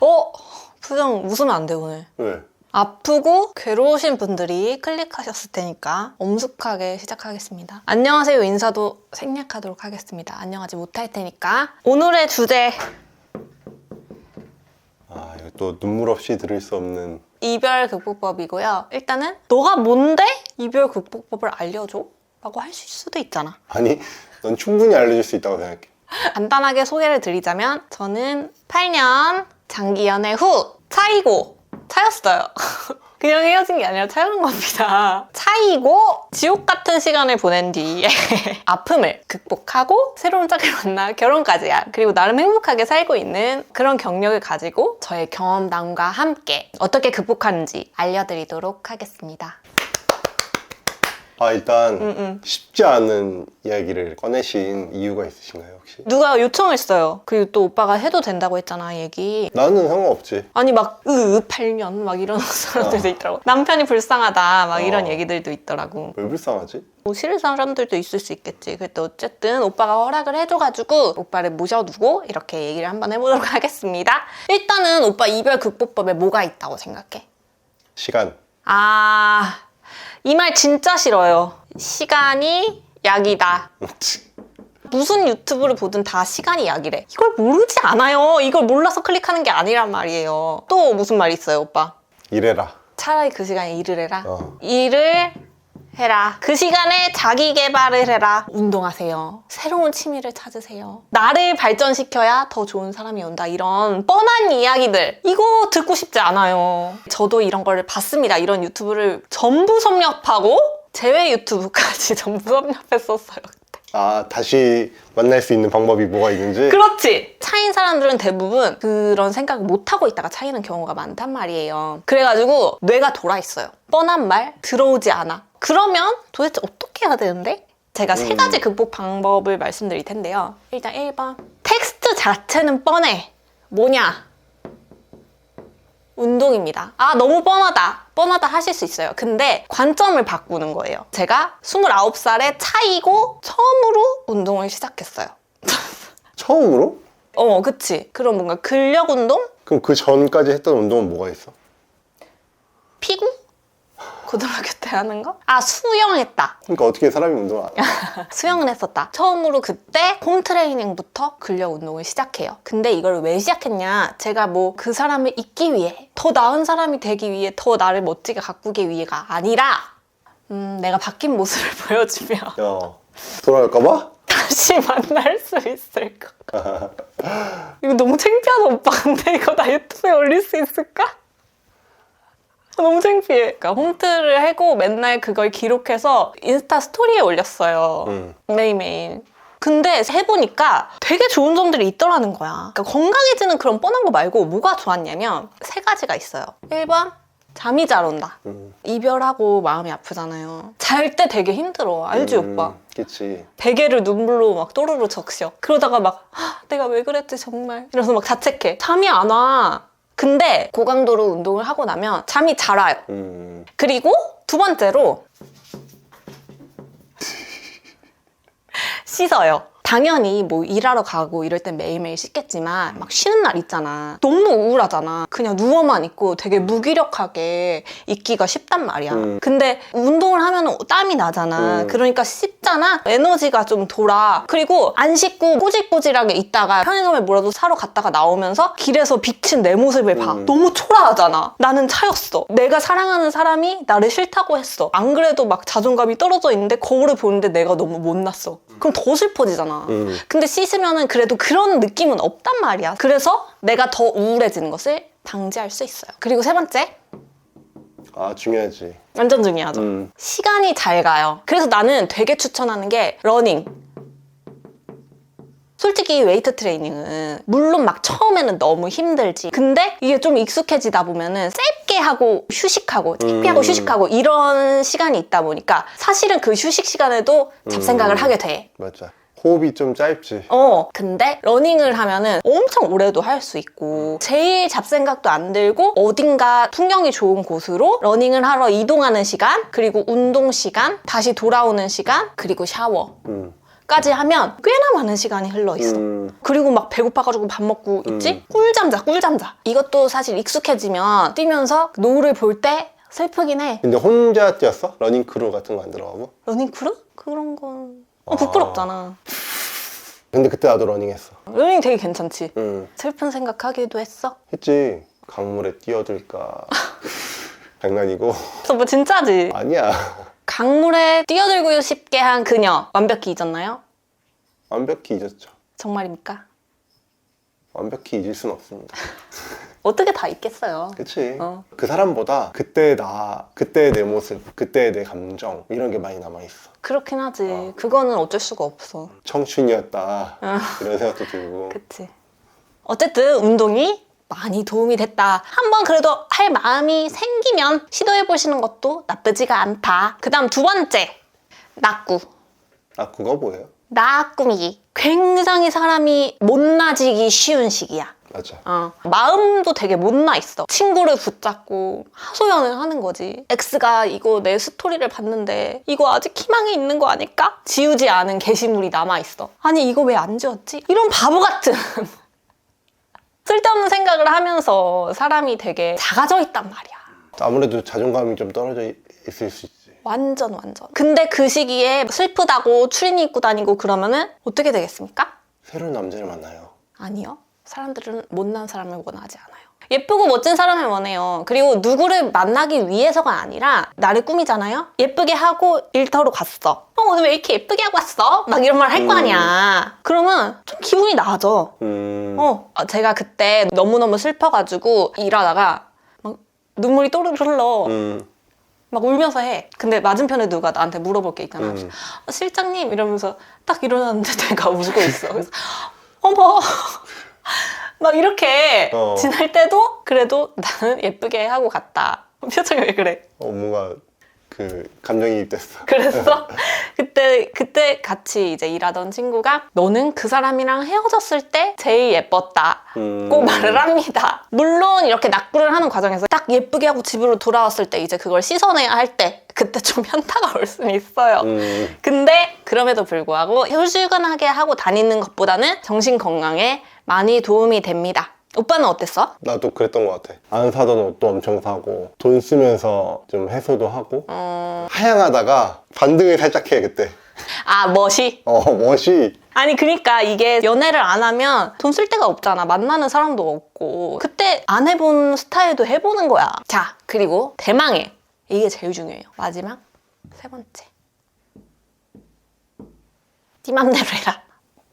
어? 표정 웃으면 안 돼, 오늘. 왜? 아프고 괴로우신 분들이 클릭하셨을 테니까 엄숙하게 시작하겠습니다. 안녕하세요 인사도 생략하도록 하겠습니다. 안녕하지 못할 테니까. 오늘의 주제 아 이거 또 눈물 없이 들을 수 없는 이별 극복법이고요. 일단은 너가 뭔데 이별 극복법을 알려줘? 라고 할 수도 있잖아. 아니 넌 충분히 알려줄 수 있다고 생각해 간단하게 소개를 드리자면 저는 8년 장기 연애 후 차이고 차였어요. 그냥 헤어진 게 아니라 차이는 겁니다. 차이고 지옥 같은 시간을 보낸 뒤에 아픔을 극복하고 새로운 짝을 만나 결혼까지 한 그리고 나름 행복하게 살고 있는 그런 경력을 가지고 저의 경험담과 함께 어떻게 극복하는지 알려드리도록 하겠습니다. 아 일단 음, 음. 쉽지 않은 이야기를 꺼내신 이유가 있으신가요 혹시? 누가 요청했어요. 그리고 또 오빠가 해도 된다고 했잖아 얘기. 나는 상관없지 아니 막 으, 8년 막 이런 사람들도 있더라고. 남편이 불쌍하다 막 이런 어. 얘기들도 있더라고. 왜 불쌍하지? 뭐 싫은 사람들도 있을 수 있겠지. 그래도 어쨌든 오빠가 허락을 해줘가지고 오빠를 모셔두고 이렇게 얘기를 한번 해보도록 하겠습니다. 일단은 오빠 이별 극복법에 뭐가 있다고 생각해? 시간 아, 이 말 진짜 싫어요. 시간이 약이다. 무슨 유튜브를 보든 다 시간이 약이래. 이걸 모르지 않아요. 이걸 몰라서 클릭하는 게 아니란 말이에요. 또 무슨 말 있어요, 오빠? 이래라 차라리 그 시간에 일을 해라. 어. 일을 해라. 그 시간에 자기 개발을 해라. 운동하세요. 새로운 취미를 찾으세요. 나를 발전시켜야 더 좋은 사람이 온다. 이런 뻔한 이야기들. 이거 듣고 싶지 않아요. 저도 이런 걸 봤습니다. 이런 유튜브를 전부 섭렵하고 제외 유튜브까지 전부 섭렵했었어요. 아 다시 만날 수 있는 방법이 뭐가 있는지 그렇지! 차인 사람들은 대부분 그런 생각을 못하고 있다가 차이는 경우가 많단 말이에요. 그래가지고 뇌가 돌아있어요. 뻔한 말 들어오지 않아. 그러면 도대체 어떻게 해야 되는데? 제가 세 음. 가지 극복 방법을 말씀드릴 텐데요. 일단 1번. 텍스트 자체는 뻔해. 뭐냐? 운동입니다. 아, 너무 뻔하다. 뻔하다 하실 수 있어요. 근데 관점을 바꾸는 거예요. 제가 29살에 차이고 처음으로 운동을 시작했어요. 처음으로? 어, 그치. 그런 뭔가 근력 운동? 그럼 그 전까지 했던 운동은 뭐가 있어? 피구? 고등학교 때 하는 거? 아, 수영했다. 그러니까 어떻게 사람이 운동을 안 해? 수영은 했었다. 처음으로 그때 홈 트레이닝부터 근력 운동을 시작해요. 근데 이걸 왜 시작했냐? 제가 뭐 그 사람을 잊기 위해, 더 나은 사람이 되기 위해, 더 나를 멋지게 가꾸기 위해가 아니라, 음, 내가 바뀐 모습을 보여주면 야 돌아갈까봐? 다시 만날 수 있을 것. 이거 너무 창피하다, 오빠. 근데 이거 나 유튜브에 올릴 수 있을까? 아, 너무 창피해. 그러니까 홈트를 하고 맨날 그걸 기록해서 인스타 스토리에 올렸어요. 응. 매일매일. 근데 해보니까 되게 좋은 점들이 있더라는 거야. 그러니까 건강해지는 그런 뻔한 거 말고 뭐가 좋았냐면 세 가지가 있어요. 1번, 잠이 잘 온다. 음. 이별하고 마음이 아프잖아요. 잘 때 되게 힘들어. 알지, 음, 오빠? 그치 베개를 눈물로 막 또르르 적셔. 그러다가 막 아, 내가 왜 그랬지 정말. 이러면서 막 자책해. 잠이 안 와. 근데 고강도로 운동을 하고 나면 잠이 잘 와요. 음, 그리고 두 번째로 씻어요. 당연히 뭐 일하러 가고 이럴 땐 매일매일 씻겠지만 막 쉬는 날 있잖아. 너무 우울하잖아. 그냥 누워만 있고 되게 무기력하게 있기가 쉽단 말이야. 음. 근데 운동을 하면 땀이 나잖아. 음. 그러니까 씻잖아. 에너지가 좀 돌아. 그리고 안 씻고 꼬질꼬질하게 있다가 편의점에 뭐라도 사러 갔다가 나오면서 길에서 비친 내 모습을 봐. 음. 너무 초라하잖아. 나는 차였어. 내가 사랑하는 사람이 나를 싫다고 했어. 안 그래도 막 자존감이 떨어져 있는데 거울을 보는데 내가 너무 못났어. 그럼 더 슬퍼지잖아. 음. 근데 씻으면은 그래도 그런 느낌은 없단 말이야. 그래서 내가 더 우울해지는 것을 방지할 수 있어요. 그리고 세 번째, 아 중요하지 완전 중요하죠. 음. 시간이 잘 가요. 그래서 나는 되게 추천하는 게 러닝. 솔직히 웨이트 트레이닝은 물론 막 처음에는 너무 힘들지. 근데 이게 좀 익숙해지다 보면은 짧게 하고 휴식하고 짧게 하고 음. 휴식하고 이런 시간이 있다 보니까 사실은 그 휴식 시간에도 잡생각을 음. 하게 돼. 맞아 호흡이 좀 짧지 어, 근데 러닝을 하면은 엄청 오래도 할 수 있고 제일 잡생각도 안 들고 어딘가 풍경이 좋은 곳으로 러닝을 하러 이동하는 시간 그리고 운동 시간 다시 돌아오는 시간 그리고 샤워 음. 까지 하면 꽤나 많은 시간이 흘러 있어. 음, 그리고 막 배고파가지고 밥 먹고 있지? 음. 꿀잠 자, 꿀잠 자. 이것도 사실 익숙해지면 뛰면서 노을을 볼 때 슬프긴 해. 근데 혼자 뛰었어? 러닝 크루 같은 거 안 들어가고? 러닝 크루? 그런 건 어, 아. 부끄럽잖아. 근데 그때 나도 러닝했어. 러닝 되게 괜찮지. 응, 슬픈 생각하기도 했어. 했지. 강물에 뛰어들까. 장난이고. 그래서 뭐 진짜지. 아니야. 강물에 뛰어들고 싶게 한 그녀 완벽히 잊었나요? 완벽히 잊었죠. 정말입니까? 완벽히 잊을 순 없습니다. 어떻게 다 잊겠어요. 그치? 어. 그 사람보다 그때 나, 그때 내 모습, 그때 내 감정 이런 게 많이 남아있어. 그렇긴 하지. 어. 그거는 어쩔 수가 없어. 청춘이었다. 어. 이런 생각도 들고. 그치. 어쨌든 운동이 많이 도움이 됐다. 한번 그래도 할 마음이 생기면 시도해 보시는 것도 나쁘지가 않다. 그 다음 두 번째. 낙구. 아, 그거 뭐예요? 낙꾸미기. 굉장히 사람이 못나지기 쉬운 시기야. 맞아. 어. 마음도 되게 못나 있어. 친구를 붙잡고 하소연을 하는 거지. X가 이거 내 스토리를 봤는데 이거 아직 희망이 있는 거 아닐까? 지우지 않은 게시물이 남아 있어. 아니 이거 왜 안 지웠지? 이런 바보 같은 쓸데없는 생각을 하면서 사람이 되게 작아져 있단 말이야. 아무래도 자존감이 좀 떨어져 있- 있을 수 있지. 완전 완전. 근데 그 시기에 슬프다고 추리닝 입고 다니고 그러면은 어떻게 되겠습니까? 새로운 남자를 만나요. 아니요. 사람들은 못난 사람을 원하지 않아요. 예쁘고 멋진 사람을 원해요. 그리고 누구를 만나기 위해서가 아니라 나를 꾸미잖아요? 예쁘게 하고 일터로 갔어. 어, 오늘 왜 이렇게 예쁘게 하고 왔어? 막 이런 말 할거 음. 아니야. 그러면 좀 기분이 나아져. 음. 어, 아, 제가 그때 너무너무 슬퍼가지고 일하다가 막 눈물이 또르르 흘러. 음. 막 울면서 해. 근데 맞은편에 누가 나한테 물어볼 게 있잖아. 음. 어, 실장님 이러면서 딱 일어났는데 내가 울고 있어. 그래서 어머 막 이렇게 어. 지날 때도 그래도 나는 예쁘게 하고 갔다. 표정이 왜 그래? 어, 뭔가 그 감정이입됐어. 그랬어? 그때 그때 같이 이제 일하던 친구가 너는 그 사람이랑 헤어졌을 때 제일 예뻤다. 음. 꼭 말을 합니다. 물론 이렇게 낙구를 하는 과정에서 딱 예쁘게 하고 집으로 돌아왔을 때 이제 그걸 씻어내야 할 때 그때 좀 현타가 올 수는 있어요. 음. 근데 그럼에도 불구하고 혈주근하게 하고 다니는 것보다는 정신 건강에 많이 도움이 됩니다. 오빠는 어땠어? 나도 그랬던 것 같아. 안 사던 옷도 엄청 사고 돈 쓰면서 좀 해소도 하고 어... 하향하다가 반등을 살짝 해 그때. 아 멋이? 어 멋이 아니 그니까 이게 연애를 안 하면 돈 쓸 데가 없잖아. 만나는 사람도 없고 그때 안 해본 스타일도 해보는 거야. 자 그리고 대망의 이게 제일 중요해요. 마지막 세 번째. 네 맘대로 해라.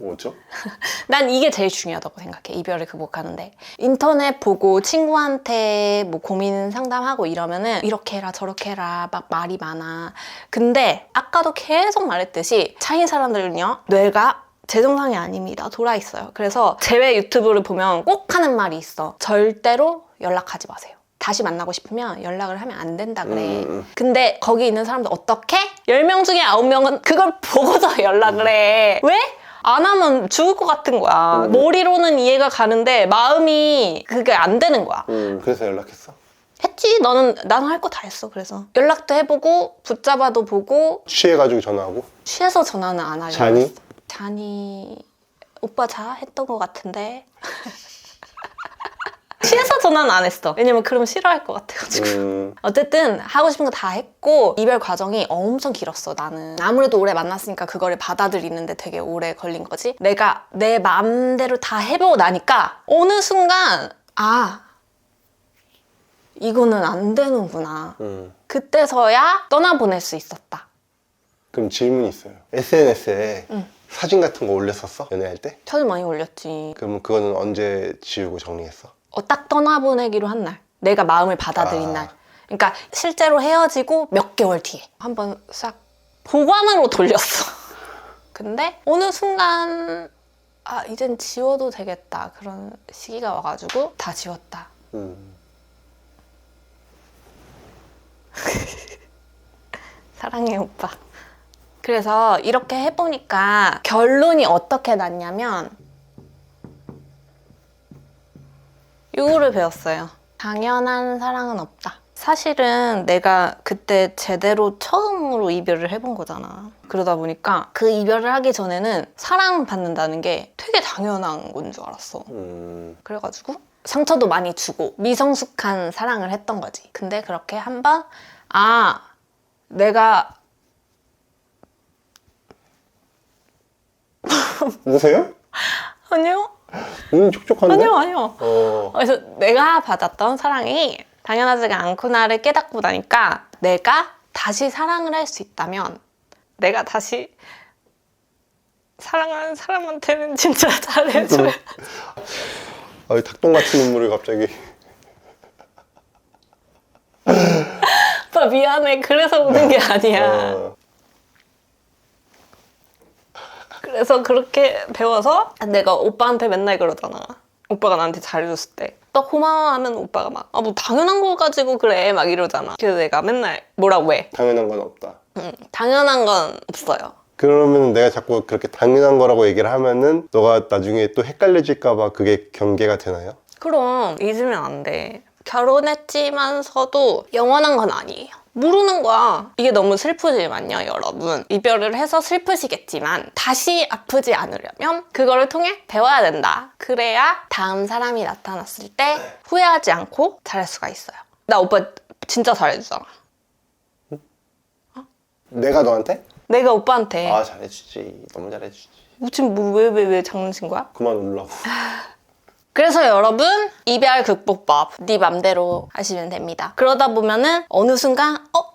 뭐죠? 난 이게 제일 중요하다고 생각해. 이별을 극복하는데. 인터넷 보고 친구한테 뭐 고민 상담하고 이러면은 이렇게 해라 저렇게 해라 막 말이 많아. 근데 아까도 계속 말했듯이 차이 사람들은요. 뇌가 제 정상이 아닙니다. 돌아 있어요. 그래서 제외 유튜브를 보면 꼭 하는 말이 있어. 절대로 연락하지 마세요. 다시 만나고 싶으면 연락을 하면 안 된다 그래. 음. 근데 거기 있는 사람들 어떻게? 10명 중에 9명은 그걸 보고서 연락을 해. 왜? 안 하면 죽을 것 같은 거야. 음. 머리로는 이해가 가는데 마음이 그게 안 되는 거야. 음 그래서 연락했어. 했지. 너는 나는 할 거 다 했어. 그래서 연락도 해보고 붙잡아도 보고 취해가지고 전화하고 취해서 전화는 안 하려고. 했어. 잔이 오빠 자 했던 것 같은데. 전화는 안 했어. 왜냐면 그러면 싫어할 것 같아가지고. 음 어쨌든 하고 싶은 거 다 했고 이별 과정이 엄청 길었어 나는 아무래도 오래 만났으니까 그거를 받아들이는데 되게 오래 걸린 거지 내가 내 마음대로 다 해보고 나니까 어느 순간 아 이거는 안 되는구나 음. 그때서야 떠나보낼 수 있었다 그럼 질문이 있어요. SNS에 응. 사진 같은 거 올렸었어? 연애할 때? 사진 많이 올렸지 그러면 그거는 언제 지우고 정리했어? 어, 딱 떠나보내기로 한 날. 내가 마음을 받아들인 아. 날. 그러니까 실제로 헤어지고 몇 개월 뒤에. 한번 싹 보관으로 돌렸어. 근데 어느 순간 아 이젠 지워도 되겠다. 그런 시기가 와가지고 다 지웠다. 음. 사랑해 오빠. 그래서 이렇게 해보니까 결론이 어떻게 났냐면 이거를 배웠어요 당연한 사랑은 없다 사실은 내가 그때 제대로 처음 사랑으로 이별을 해본 거잖아. 그러다 보니까 그 이별을 하기 전에는 사랑받는다는 게 되게 당연한 건 줄 알았어. 음, 그래가지고 상처도 많이 주고 미성숙한 사랑을 했던 거지. 근데 그렇게 한번 아 내가 우세요? 아니요 눈이 촉촉한데? 아니요 아니요. 어, 그래서 내가 받았던 사랑이 당연하지가 않구나를 깨닫고 나니까 내가 다시 사랑을 할 수 있다면 내가 다시 사랑하는 사람한테는 진짜 잘해줘야 아, 이 닭똥 같은 눈물을 갑자기. 오빠 미안해 그래서 우는 게 아니야 어, 그래서 그렇게 배워서 내가 오빠한테 맨날 그러잖아. 오빠가 나한테 잘해줬을 때. 나 고마워하면 오빠가 막, 아, 뭐 당연한 거 가지고 그래. 막 이러잖아. 그래서 내가 맨날 뭐라고 해. 당연한 건 없다. 응, 당연한 건 없어요. 그러면 내가 자꾸 그렇게 당연한 거라고 얘기를 하면은 너가 나중에 또 헷갈려질까봐 그게 경계가 되나요? 그럼 잊으면 안 돼. 결혼했지만서도 영원한 건 아니에요. 모르는 거야. 이게 너무 슬프지만요, 여러분. 이별을 해서 슬프시겠지만 다시 아프지 않으려면 그거를 통해 배워야 된다. 그래야 다음 사람이 나타났을 때 후회하지 않고 잘할 수가 있어요. 나 오빠 진짜 잘해주잖아. 내가 너한테? 내가 오빠한테 아, 잘해주지. 너무 잘해주지. 뭐 지금 뭐 왜 왜 왜 장난친 거야? 그만 울라고. 그래서 여러분 이별 극복법 네 맘대로 하시면 됩니다. 그러다 보면은 어느 순간 어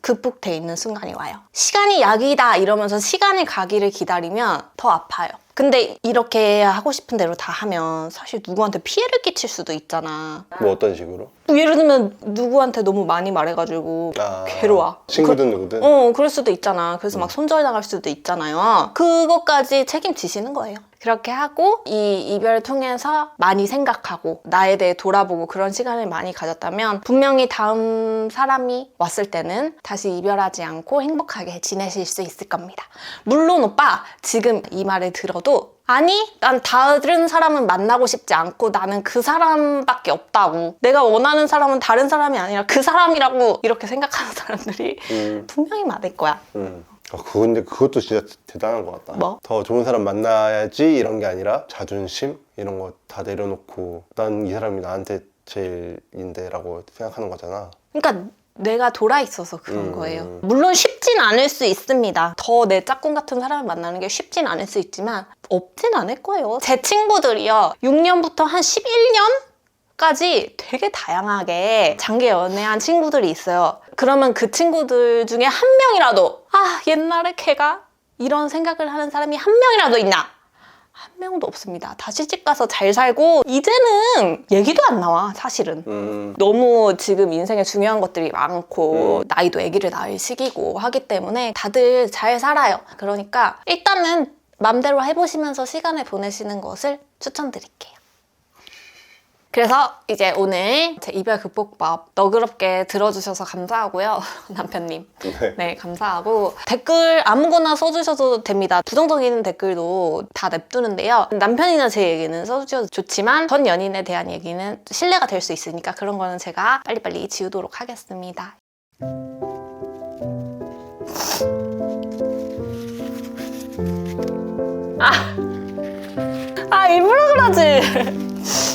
극복돼 있는 순간이 와요. 시간이 약이다 이러면서 시간이 가기를 기다리면 더 아파요. 근데 이렇게 하고 싶은 대로 다 하면 사실 누구한테 피해를 끼칠 수도 있잖아. 뭐 어떤 식으로? 뭐 예를 들면 누구한테 너무 많이 말해가지고 아, 괴로워. 친구든 누구든? 어, 그럴 수도 있잖아. 그래서 막 손절당할 수도 있잖아요. 그것까지 책임지시는 거예요. 그렇게 하고 이 이별을 통해서 많이 생각하고 나에 대해 돌아보고 그런 시간을 많이 가졌다면 분명히 다음 사람이 왔을 때는 다시 이별하지 않고 행복하게 지내실 수 있을 겁니다. 물론 오빠 지금 이 말을 들어도 아니 난 다른 사람은 만나고 싶지 않고 나는 그 사람밖에 없다고 내가 원하는 사람은 다른 사람이 아니라 그 사람이라고 이렇게 생각하는 사람들이 음, 분명히 많을 거야. 음. 아, 그거 근데 그것도 진짜 대단한 것 같다. 뭐? 더 좋은 사람 만나야지 이런 게 아니라 자존심 이런 거 다 내려놓고 난 이 사람이 나한테 제일인데라고 생각하는 거잖아. 그러니까 내가 돌아 있어서 그런 음. 거예요. 물론 쉽진 않을 수 있습니다. 더 내 짝꿍 같은 사람을 만나는 게 쉽진 않을 수 있지만 없진 않을 거예요. 제 친구들이요. 6년부터 한 11년 까지 되게 다양하게 장기 연애한 친구들이 있어요. 그러면 그 친구들 중에 한 명이라도 아 옛날에 걔가 이런 생각을 하는 사람이 한 명이라도 있나? 한 명도 없습니다. 다 시집 가서 잘 살고 이제는 얘기도 안 나와 사실은. 음, 너무 지금 인생에 중요한 것들이 많고 나이도 아기를 낳을 시기고 하기 때문에 다들 잘 살아요. 그러니까 일단은 맘대로 해보시면서 시간을 보내시는 것을 추천드릴게요. 그래서 이제 오늘 제 이별 극복법 너그럽게 들어주셔서 감사하고요. 남편님. 네. 네, 감사하고 댓글 아무거나 써주셔도 됩니다. 부정적인 댓글도 다 냅두는데요. 남편이나 제 얘기는 써주셔도 좋지만 전 연인에 대한 얘기는 신뢰가 될 수 있으니까 그런 거는 제가 빨리빨리 지우도록 하겠습니다. 아, 아 일부러 그러지.